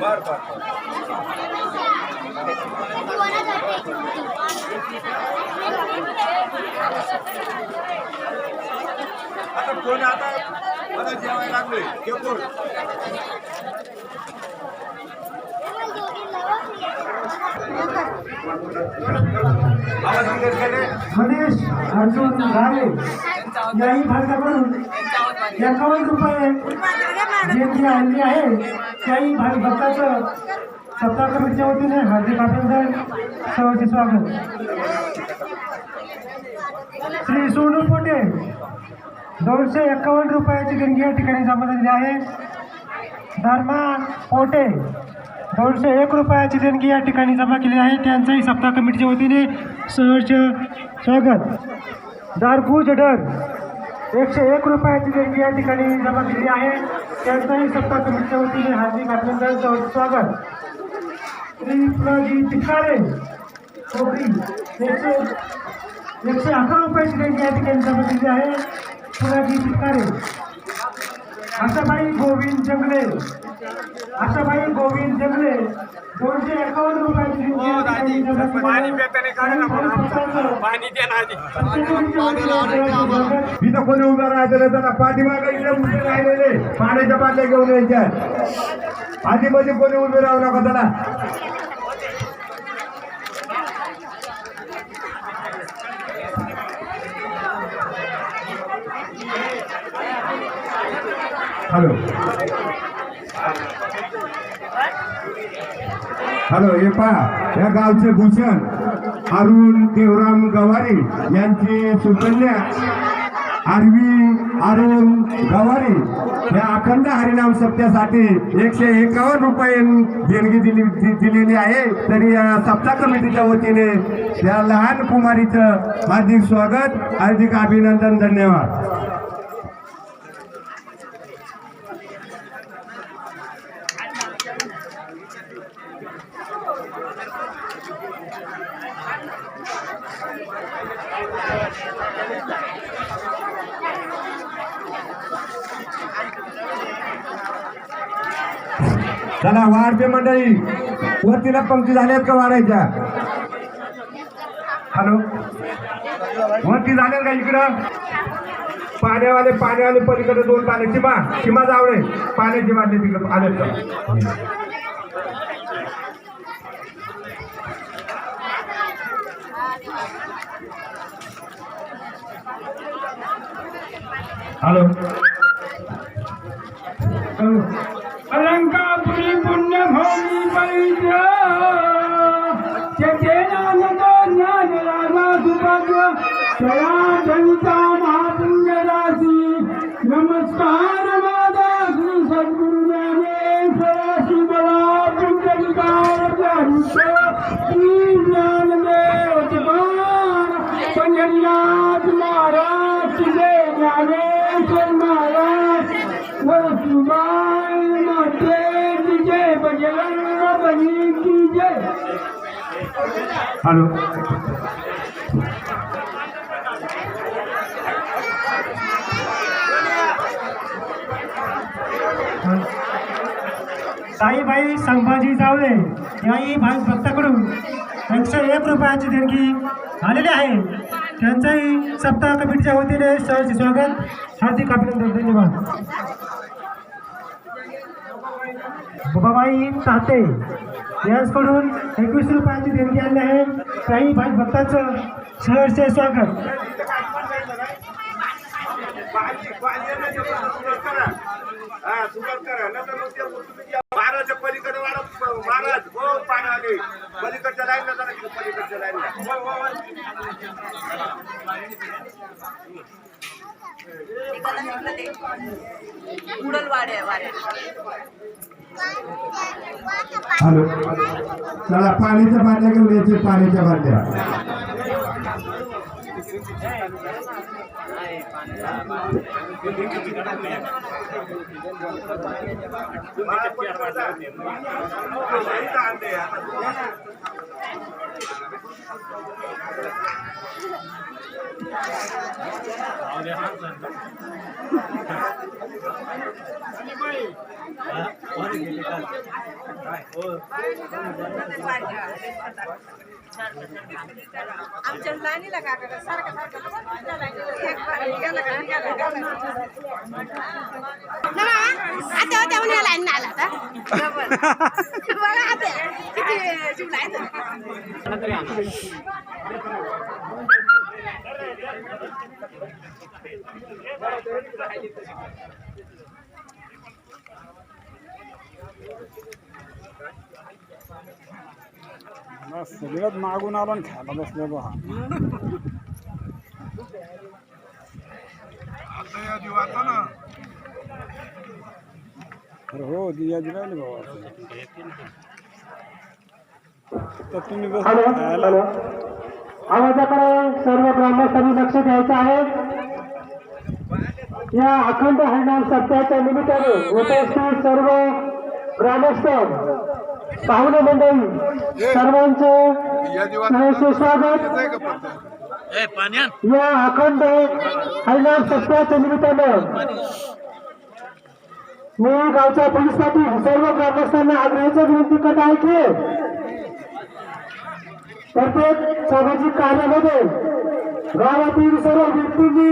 बर बर आता कोण आता? मला जेवायला लागलोय. ते कोण गणेश अर्जुन घाले याही भागाकडून एकावन्न रुपये देणगी आणली आहे. त्याही भाई भक्ताचं सत्ता कमिटीच्या वतीने हार्दिक अभिनंदन. सर्वांचे स्वागत. श्री सोनू पोटे दोनशे एकावन्न रुपयाची देणगी या ठिकाणी जमा झालेली आहे. धर्मा पोटे. दोनशे एक रुपयाची देणगी या ठिकाणी जमा केली आहे. त्यांचाही सप्ताह कमिटीच्या वतीने सहर्ष स्वागत. दारकू जडर एकशे एक रुपयाची देणगी या ठिकाणी जमा केली आहे. त्यांचाही सप्ताह कमिटीच्या वतीने हार्दिक अभिनंदन स्वागत. श्री फुलाजी पिकारे चौकडी एकशे एकशे अकरा रुपयाची देणगी या ठिकाणी जमा केली आहे. पुराजी पिकारे आशाबाई गोविंद जंगले आशाबाई गोविंद जंगले दोनशे एकावन्न रुपयाची आहे. पाणी पेताने ना आधी. इथं कोणी उभं राहायचं नाही त्यांना पाठीमागे उभे राहिलेले. पाण्याच्या बाटल्या घेऊन यायच्या. आधीमध्ये कोणी उभे राहू नका त्याला हॅलो. हॅलो हे पहा. या गावचे भूषण अरुण देवराम गवारी यांची सुकन्या आरवी अरुण गवारी. या अखंड हरिनाम सप्त्यासाठी एकशे एकावन्न रुपये देणगी दिली दिलेली आहे. तरी या सप्ताह कमिटीच्या वतीने या लहान कुमारीचं हार्दिक स्वागत हार्दिक अभिनंदन धन्यवाद. चला वाढते मंडळी. वरतीला पंक्ती झाल्यात का वाढायच्या? हॅलो? वरती झाल्यात का इकडं? पाण्यावाले पाण्यावाले पलीकडे दोन पाण्याची मा किमा जावळे. पाण्याची बाटली तिकडे. आलेत हॅलो. अलंकापुरी पुण्यभूमी पैद्य चेतनानंद ज्ञान राजा सुभाग्य सया जनिता महापुण्यराशी नमस्कार. जय की जय हॅलो. साईबाई संभाजी जावळे याही भाई भक्ताकडून एकशे एक रुपयाची देणगी आलेली आहे. त्यांचाही सप्ताह कमिटीच्या वतीने सहज स्वागत. हार्दिक अभिनंदन धन्यवाद. बाबाबाई ताते याचकडून एकवीस रुपयाची देणगी आली आहे त्याही भाई भक्ताचं सहर्ष स्वागत महाराजच्या पलीकडे महाराज हो पाण्याने पलीकडच्या लाईनला पलीकडच्या लाईनला उडल वाड्या वाड्या हॅलो चला पाण्याच्या बाटल्या घेऊन यायचे पाण्याच्या बाटल्या आमच्या लाईनीला काका सारखं सारखं आता होत्या म्हणे लाईन आला आता बघा आता, किती सगळ्यात मागून आलो आणि खायला बसलेलो हा अरे हो दिया दिलायले बाबा तर तुम्ही बस हॅलो. खायला. हॅलो. आवाजाकडे सर्व ग्रामस्थांनी लक्ष द्यायचं आहे. या अखंड हरिनाम सप्ताहाच्या निमित्ताने उपस्थित सर्व ग्रामस्थ पाहुणे मंडळी सर्वांचे स्वागत. या अखंड हरिनाम सप्ताहाच्या निमित्तानं मी गावच्या पोलीस पाटील सर्व ग्रामस्थांना आग्रहाची विनंती करत आहे की प्रत्येक सामाजिक कार्यामध्ये गावातील सर्व व्यक्तींनी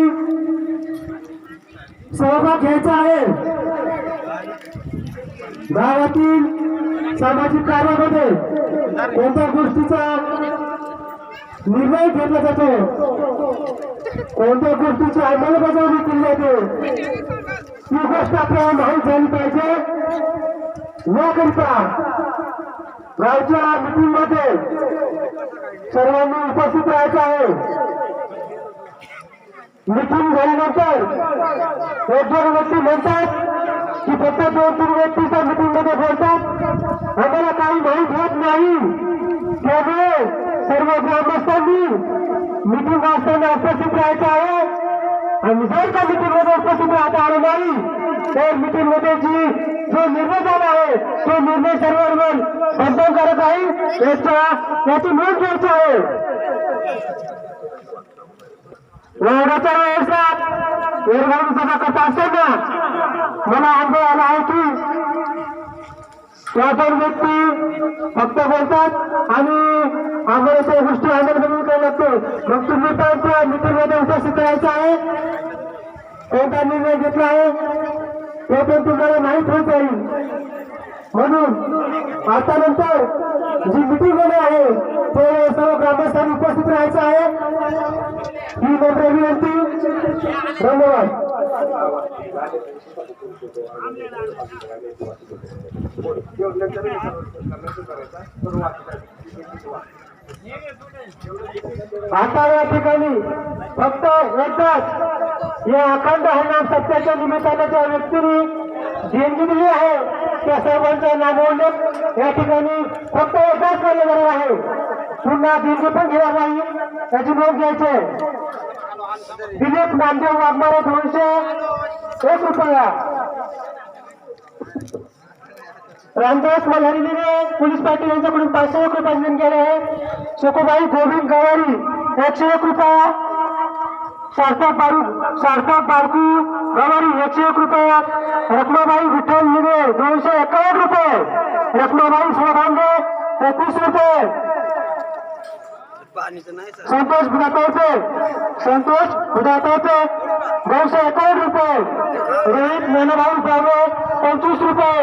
सहभाग घ्यायचा आहे. गावातील सामाजिक कार्यामध्ये कोणत्या गोष्टीचा निर्णय घेतला जातो? कोणत्या गोष्टीची अंमलबजावणी केली जाते? ही गोष्ट आपल्याला माहीत झाली पाहिजे. याकरिता गावच्या मीटिंगमध्ये सर्वांनी उपस्थित राहायचं आहे. मीटिंग झाल्यानंतर एक दोन व्यक्ती म्हणतात की फक्त दोन तीन व्यक्तीच्या मीटिंगमध्ये बोलतात. आम्हाला काही माहीत होत नाही. त्यामुळे सर्व ग्रामस्थांनी मिटिंग असताना उपस्थित राहायचं आहे. आणि जर का मीटिंगमध्ये उपस्थित राहता आलं नाही तर मीटिंगमध्ये जी जो निर्णय झाला आहे तो निर्णय सर्वांवर बंधनकारक आहे. याच्या याची नोंद घ्यायची आहे. वार्डाच्या व्यवसायात निर्माण कथा असेल ना? मला अनुभव आला आहे की त्या दोन व्यक्ती फक्त बोलतात आणि आम्हाला त्या गोष्टी अंमलबजावणी करायला लागते. मग तुम्ही पण त्या मीटिंग उपस्थित राहायचं आहे? कोणता निर्णय घेतला आहे? ते पण तुम्हाला माहीत होत जाईल म्हणून आता नंतर जी मीटिंग होणार आहे ते सर्व ग्रामस्थांनी उपस्थित राहायचं आहे. ही नम्र विनंती धन्यवाद आता या ठिकाणी फक्त एकदाच या अखंड हरिनाम सत्याच्या निमित्ताने त्या व्यक्तीने देणगी दिली आहे त्या सर्वांचा नामोल्लेख या ठिकाणी फक्त एकदाच केलं जाणार आहे पुन्हा दिल्ली पण घेणार नाही. त्याची नोंद घ्यायचे. दिलीप नामदेव वाघमारे दोनशे एक रुपया. रामदास मल्हारीने पोलीस पाटील यांच्याकडून पाचशे एक रुपये देणगी केले आहे सुकुबाई गोविंद गवारी एकशे एक रुपया. सार्थक बारू सार्थक बारकू गवारी एकशे एक रुपये. रत्नाबाई विठ्ठल निगे दोनशे एकावन्न रुपये. रत्नाबाई सोधांगे एकवीस रुपये. संतोष बुधातवचे संतोष बुधातवचे दोनशे एकोण रुपये. रोहित मेनभाऊ साहेब पंचवीस रुपये.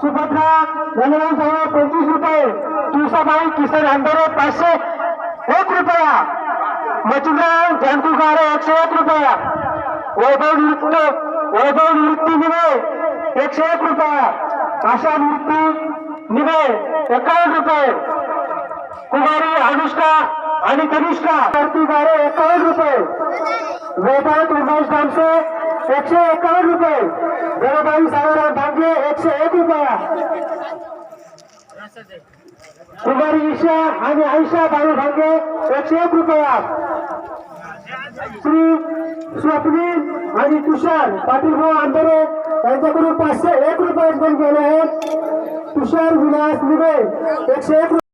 सुभद्रा मेनभाऊ साहेब पंचवीस रुपये. तुळसाबाई किसन अंधारे पाचशे एक रुपया. मच्छिंद्र जानकुकारे एकशे एक रुपया. वैभव नृत्य वैभव नृत्य निवे एकशे एक रुपया. आशा नृत्य निवे एकावन्न रुपये. कुमारी अनुष्का आणि कनिष्का. कार्तिकारे एकावन्न रुपये. वेदांत उमेश दामसे एकशे एकावन्न रुपये. गणबाई सावराव भांगे एकशे एक रुपया. कुमारी ईशा आणि आयशा बाई भांगे एकशे एक रुपया. श्री स्वप्नील आणि तुषार पाटील भाऊ आंबेरे यांच्याकडून पाचशे एक रुपये गेले आहेत. तुषार विलास निवे एकशे एक